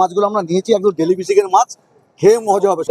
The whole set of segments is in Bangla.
মাছগুলো আমরা নিয়েছি, একদম ডেলি বেসিকের মাছ, খেয়ে মজা হবে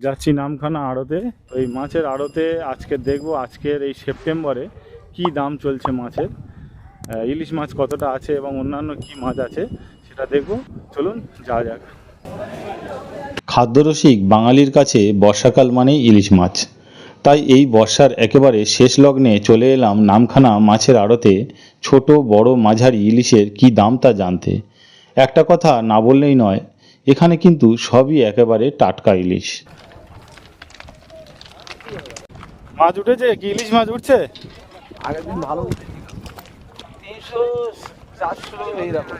যাচ্ছি নামখানা আড়তে। ওই মাছের আড়তে আজকে দেখব, আজকের এই সেপ্টেম্বরে কি দাম চলছে মাছের। ইলিশ মাছ কতটা আছে এবং অন্যান্য কি মাছ আছে, সেটা দেখব। চলুন, যাওয়া যাক। খাদ্যরসিক বাঙালির কাছে বর্ষাকাল মানেই ইলিশ মাছ। তাই এই বর্ষার একেবারে শেষ লগ্নে চলে এলাম নামখানা মাছের আড়তে ছোট বড় মাঝারি ইলিশের কি দাম তা জানতে। একটা কথা না বললেই নয় এখানে কিন্তু সবই একেবারে টাটকা ইলিশ। মাছ উঠেছে? কি ইলিশ মাছ উঠছে? আগের দিন ভালো তিনশো চারশো এইরকম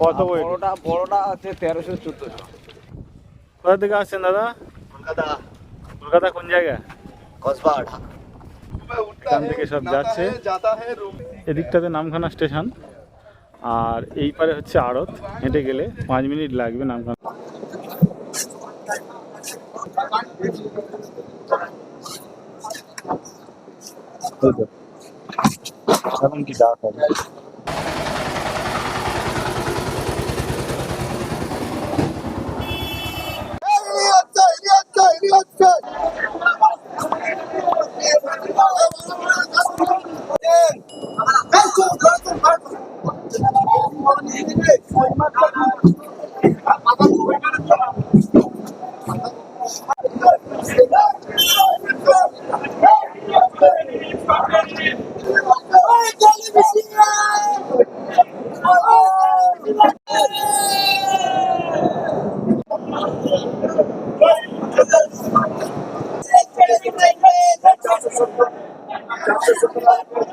কত বড়টা বড়টা আছে তেরোশো চোদ্দশো। কোথা থেকে আসছেন দাদা কলকাতা কলকাতা কোন জায়গা এখান থেকে সব যাচ্ছে এদিকটাতে নামখানা স্টেশন আর এই পারে হচ্ছে আড়ত হেঁটে গেলে পাঁচ মিনিট লাগবে নামখানা এখন কি ডাক হবে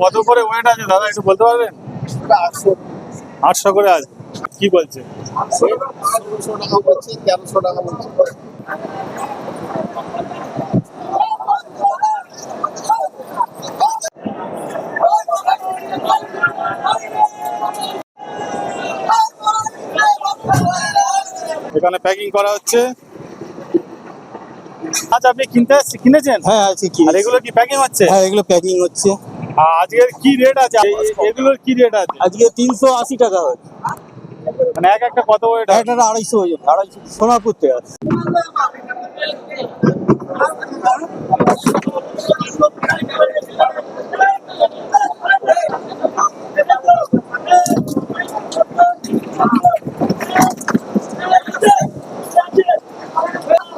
কত করে ওয়েট আছে? দাদা একটু বলতে পারবেন? আটশো করে আছে। কি বলছে। এখানে প্যাকিং করা হচ্ছে। আচ্ছা আপনি কিনতে আসছে- কিনেছেন? হ্যাঁ আছে কি আর এগুলো কি প্যাকিং হচ্ছে? হ্যাঁ এগুলো প্যাকিং হচ্ছে। আর আজকের কি রেট আছে? এগুলোর কি রেট আছে? আজকে তিনশো আশি টাকা মানে এক একটা কত ওয়েট একটা আড়াইশো ওজন আড়াইশো সোনাপুর থেকে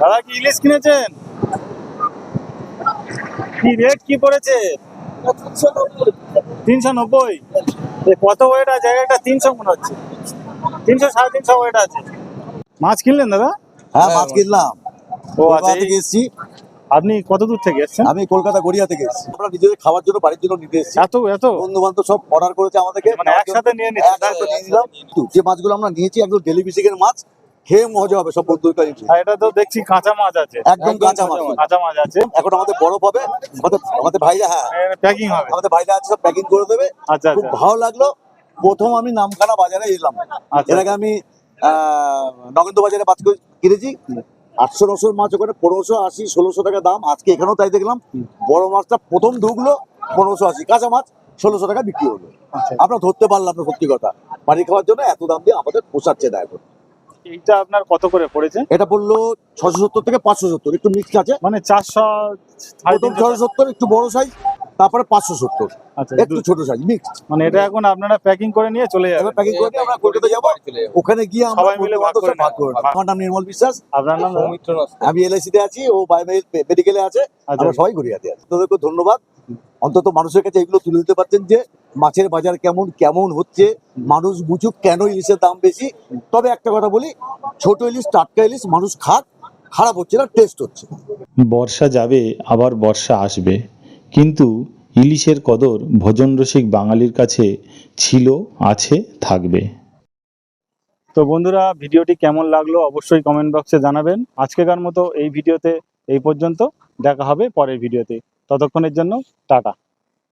দাদা কি ইলিশ কিনেছেন? কি রেট কি পড়েছে? তিনশো নব্বই। কত ওয়েট আছে? একটা তিনশো মনে হচ্ছে। তিনশো সাড়ে তিনশো ওয়েট আছে। মাছ কিনলেন দাদা? হ্যাঁ মাছ কিনলাম। ও আচ্ছা এসছি। আপনি কত দূর থেকে এসেছেন? আমি কলকাতা গড়িয়া থেকে এসেছি। আমরা নিজেদের খাওয়ার জন্য বাড়ির জন্য নিতে এসেছি। এত এত? বন্ধু বান্ধব সব অর্ডার করেছে আমাদেরকে। মানে একসাথে নিয়ে নিচ্ছেন, একসাথে নিয়ে নিলাম। যে মাছগুলো আমরা নিয়েছি একদম ডেলি বিসিকের মাছ খেয়ে মজা হবে সব বন্ধুর কাছে। এটা তো দেখছি কাঁচা মাছ আছে। একদম কাঁচা মাছ। কাঁচা মাছ। আছে। এখন আমাদের বরফ হবে। আমাদের আমাদের ভাইরা হ্যাঁ। প্যাকিং হবে। আমাদের ভাইরা আছে সব প্যাকিং করে দেবে। আচ্ছা খুব আচ্ছা। ভালো লাগল। প্রথম আমি নামখানা বাজারে এলাম। আচ্ছা। এর আগে আমি আহ, নগেন্দ্র বাজারে মাছ করে- কিনেছি। আটশো নশোর মাছ ওখানে পনেরোশো আশি ষোলোশো টাকা দাম। আজকে এখানেও তাই দেখলাম বড় মাছটা প্রথম ঢুকলো পনেরোশো আশি। কাঁচা মাছ ষোলোশো টাকা বিক্রি হলো। আচ্ছা। আমরা ধরতে পারলাম না সত্যি কথা। বাড়ি খাওয়ার জন্য এত দাম দিয়ে আমাদের পোষাচ্ছে না এখন। এইটা আপনার কত করে পড়েছে? এটা পড়ল ছশো সত্তর থেকে পাঁচশো সত্তর একটু মিক্স আছে। মানে চারশো ছশো সত্তর একটু বড় সাইজ তারপরে পাঁচশো সত্তর। আচ্ছা একটু ছোট সাইজ মিক্সড মানে এটা এখন আপনারা প্যাকিং করে নিয়ে চলে যাবেন। প্যাকিং করে আমরা কলকাতা যাব। ওখানে গিয়ে আমরা সবাই মিলে ভাগ করে ভাগ করে আমার নাম নির্মল বিশ্বাস। আপনার নাম? সৌমিত্র। আমি এলআইসি তে আছি ও বাই মেডিকেলে আছে। আচ্ছা। আমরা সবাই গড়িয়াতে আছি। তোদেরকে ধন্যবাদ। অন্তত মানুষের কাছে এগুলো তুলে দিতে পারছেন যে মাছের বাজার কেমন কেমন হচ্ছে মানুষ বুঝুক কেন ইলিশের দাম বেশি। তবে একটা কথা বলি ছোট ইলিশ টাটকা ইলিশ মানুষ খাক খারাপ হচ্ছে না টেস্ট হচ্ছে। বর্ষা যাবে আবার বর্ষা আসবে। কিন্তু ইলিশের কদর ভোজন রসিক বাঙালির কাছে ছিল, আছে, থাকবে। তো বন্ধুরা, ভিডিওটি কেমন লাগল অবশ্যই কমেন্ট বক্সে জানাবেন। আজকেকার মতো এই ভিডিওতে এই পর্যন্ত। দেখা হবে পরের ভিডিওতে। ততক্ষণের জন্য টাটা।